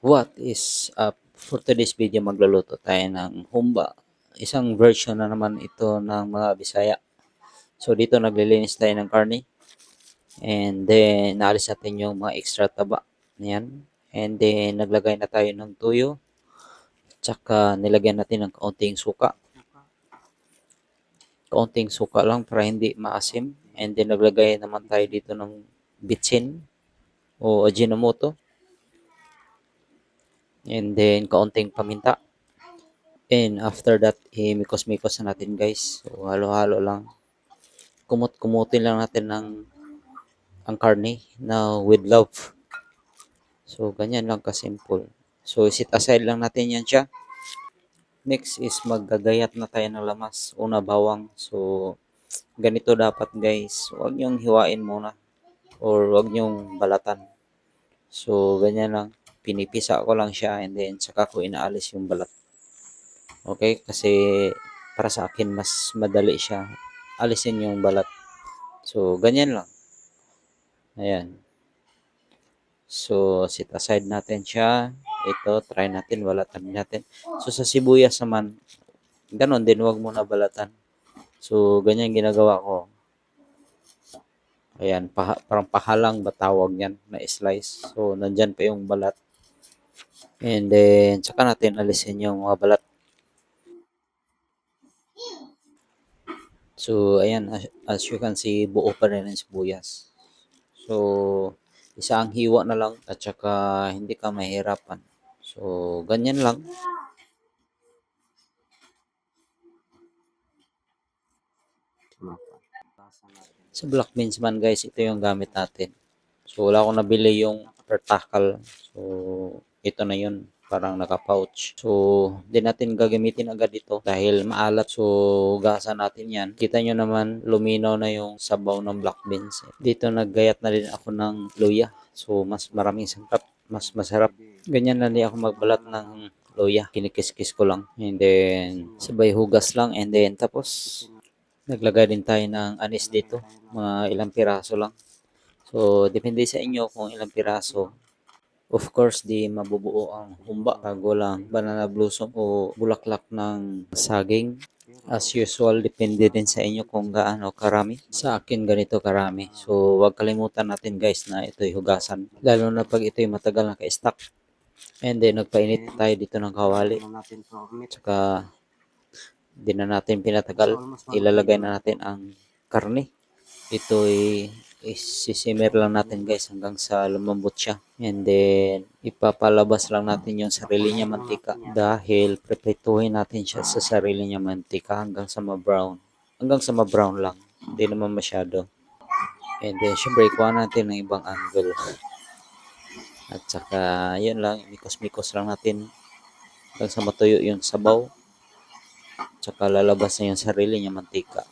What is up? For today's video, magluluto tayo ng humba. Isang version na naman ito ng mga Bisaya. So, dito naglilinis tayo ng karne. And then, naalis natin yung mga extra taba. Yan. And then, naglagay na tayo ng tuyo. Tsaka, nilagyan natin ng kaunting suka. Kaunting suka lang para hindi maasim. And then, naglagay naman tayo dito ng bitsin o ajinomoto. And then, kaunting paminta. And after that, eh, mikos-mikos na natin guys. So, halo-halo lang. Kumut-kumutin lang natin ng ang karne na with love. So, ganyan lang ka-simple. So, sit aside lang natin yan siya. Next is maggagayat na tayo ng lamas. Una, bawang. So, ganito dapat guys. Huwag niyong hiwain muna. Or huwag niyong balatan. So, ganyan lang pinipisa ko lang siya and then saka ko inaalis yung balat. Okay? Kasi para sa akin mas madali siya alisin yung balat. So, ganyan lang. Ayan. So, sit aside natin siya. Ito, try natin, balatan natin. So, sa sibuyas naman, ganon din, wag mo na balatan. So, ganyan ginagawa ko. Ayan, paha, parang pahalang batawag yan na slice. So, nandyan pa yung balat. And then, saka natin alisin yung mga balat. So, ayan, as, as you can see, buo pa rin ang sibuyas. So, isa ang hiwa na lang at saka hindi ka mahirapan. So, ganyan lang. Sa black beans man guys, ito yung gamit natin. So, wala akong nabili yung pertakal. So, ito na yun. Parang naka-pouch. So, di natin gagamitin agad ito dahil maalat. So, gasan natin yan. Kita nyo naman, luminaw na yung sabaw ng black beans. Dito naggayat na rin ako ng luya. So, mas maraming sangkap. Mas masarap. Ganyan na din ako magbalat ng luya. Kinikis-kis ko lang. And then, sabay hugas lang. And then, tapos, naglagay din tayo ng anis dito. Mga ilang piraso lang. So, depende sa inyo kung ilang piraso. Of course, di mabubuo ang humba bago lang banana blossom o bulaklak ng saging. As usual, depende din sa inyo kung gaano karami. Sa akin, ganito karami. So, wag kalimutan natin guys na ito'y hugasan. Lalo na pag ito'y matagal naka-stack. And then, nagpainit tayo dito ng kawali. Tsaka, di na natin pinatagal. Ilalagay na natin ang karne. Ito'y isisimmer lang natin guys hanggang sa lumambot siya. And then, ipapalabas lang natin yung sarili niya mantika dahil preprituhin natin siya sa sarili niya mantika hanggang sa ma-brown. Hanggang sa ma-brown lang. Hindi naman masyado. And then, syempre, ikuha natin ng ibang angle. At saka, yun lang, mikos-mikos lang natin hanggang sa matuyo yung sabaw. Tsaka lalabas na yung sarili niya mantika.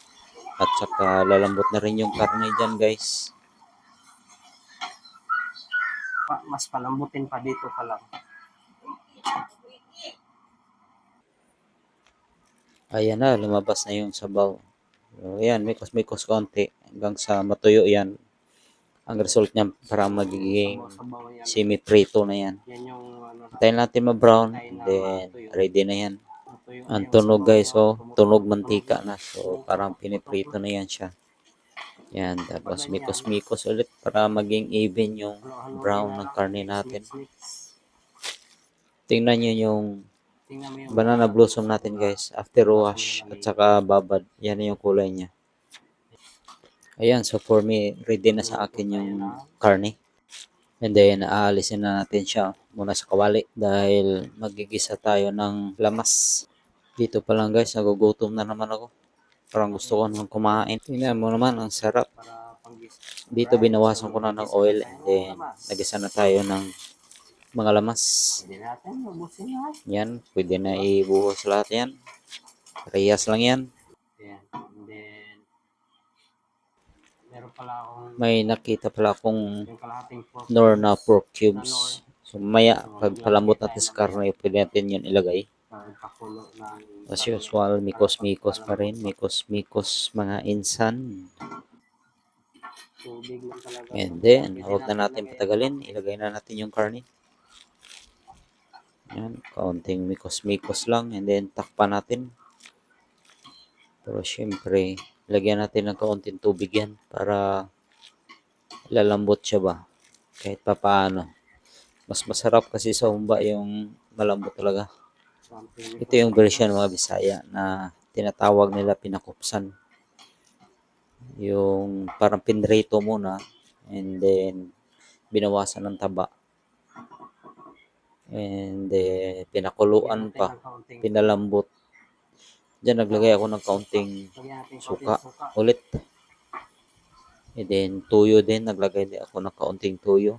At saka lalambot na rin yung karne dyan guys. mas palambutin pa dito pa lang. Ayan na, lumabas na yung sabaw. So, ayan, mikos-mikos konti hanggang sa matuyo yan. Ang result niya para magiging semi-prito na yan. Yan yung ano, natin ma-brown then ready na yan. Ang tunog guys, oh, tunog mantika na. So parang piniprito na yan siya. Yan, tapos mikos-mikos ulit para maging even yung brown ng karne natin. Tingnan nyo yung banana blossom natin guys after wash at saka babad. Yan yung kulay niya. Ayan, so for me, ready na sa akin yung karne. And then, aalisin na natin siya muna sa kawali dahil magigisa tayo ng lamas. Dito pa lang guys, nagugutom na naman ako. Parang gusto ko nang kumain. Tingnan mo naman, ang sarap. Dito binawasan ko na ng oil and then nagisa na tayo ng mga lamas. Yan, pwede na ibuhos lahat yan. Parehas lang yan. May nakita pala akong nor na pork cubes. So maya, pag palambot natin sa karne, pwede natin yun ilagay. As usual, mikos-mikos pa rin. Mikos-mikos mga insan. And then, huwag na natin patagalin. Ilagay na natin yung karne. Yan, kaunting mikos-mikos lang and then takpan natin. Pero syempre, lagyan natin ng kaunting tubig yan para lalambot siya ba. Kahit pa paano. Mas masarap kasi sa humba yung malambot talaga. Ito yung version mga Bisaya na tinatawag nila pinakupsan. Yung parang pinrito muna and then binawasan ng taba. And then pinakuluan pa, pinalambot. Diyan naglagay ako ng kaunting suka ulit. And then tuyo din, naglagay din ako ng kaunting Tuyo.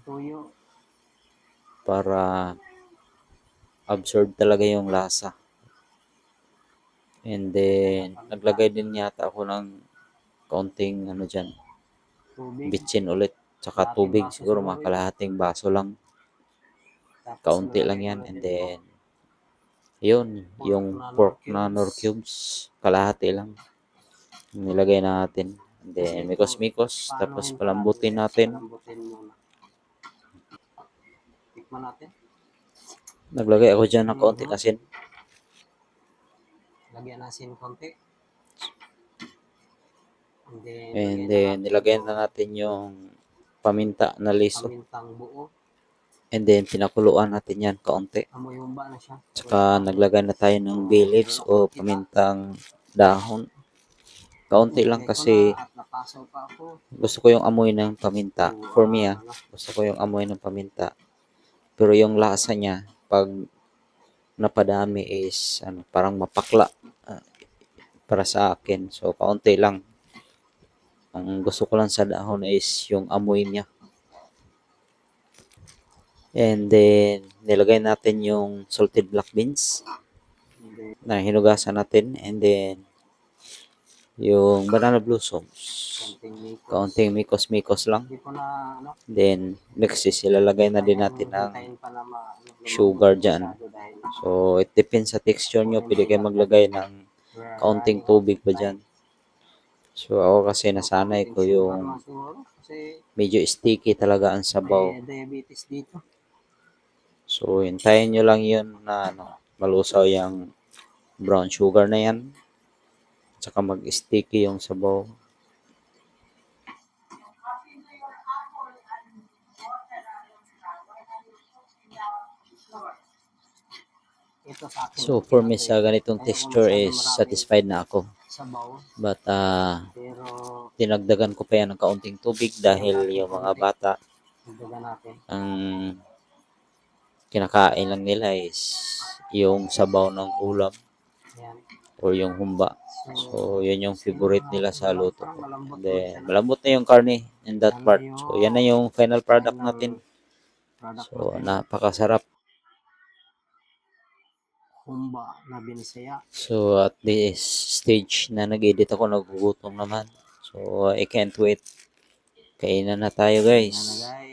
para absorb talaga yung lasa. And then, naglagay din yata ako ng kaunting ano dyan, bitchin ulit. Tsaka tubig, siguro mga kalahating baso lang. Kaunti lang yan. And then, yun, yung pork na nor cubes, kalahati lang. Nilagay natin. And then, mikos-mikos. Tapos palambutin natin. Tikman natin. Naglagay ako dyan ng kaunting asin. Lagyan natin konti. And then, And then, yung na natin yung paminta na liso. Pamintang buo. And then, pinakuluan natin yan kaunti. Amoy humba na siya. Tsaka, naglagay na tayo ng bay leaves o pamintang dahon. Kaunti lang kasi gusto ko yung amoy ng paminta. For me, ah, gusto ko yung amoy ng paminta. Pero yung lasa niya, pag napadami is ano, parang mapakla ah, para sa akin. So, kaunti lang. Ang gusto ko lang sa dahon is yung amoy niya. And then, nilagay natin yung salted black beans na hinugasan natin. And then, yung banana blossoms. Kaunting mikos-mikos lang. Ano, Then, next is ilalagay na din natin ang sugar dyan. So, it depends sa texture nyo. Pwede kayo maglagay ng kaunting tubig pa dyan. So, ako kasi nasanay ko yung medyo sticky talaga ang sabaw. So, hintayin nyo lang yun na ano, malusaw yung brown sugar na yan. Tsaka mag-sticky yung sabaw. So, for me sa ganitong texture is satisfied na ako. But, Pero, dinagdagan ko pa yan ng kaunting tubig dahil yung mga bata, ang kinakain lang nila is yung sabaw ng ulam or yung humba. So, yun yung favorite nila sa luto ko. And then, malambot na yung karne in that part. So, yan na yung final product natin. So, napakasarap. Humba na binisaya. So, at this stage na nag-edit ako, nagugutom naman. So, I can't wait. Kainan na tayo, Ayan na guys. guys.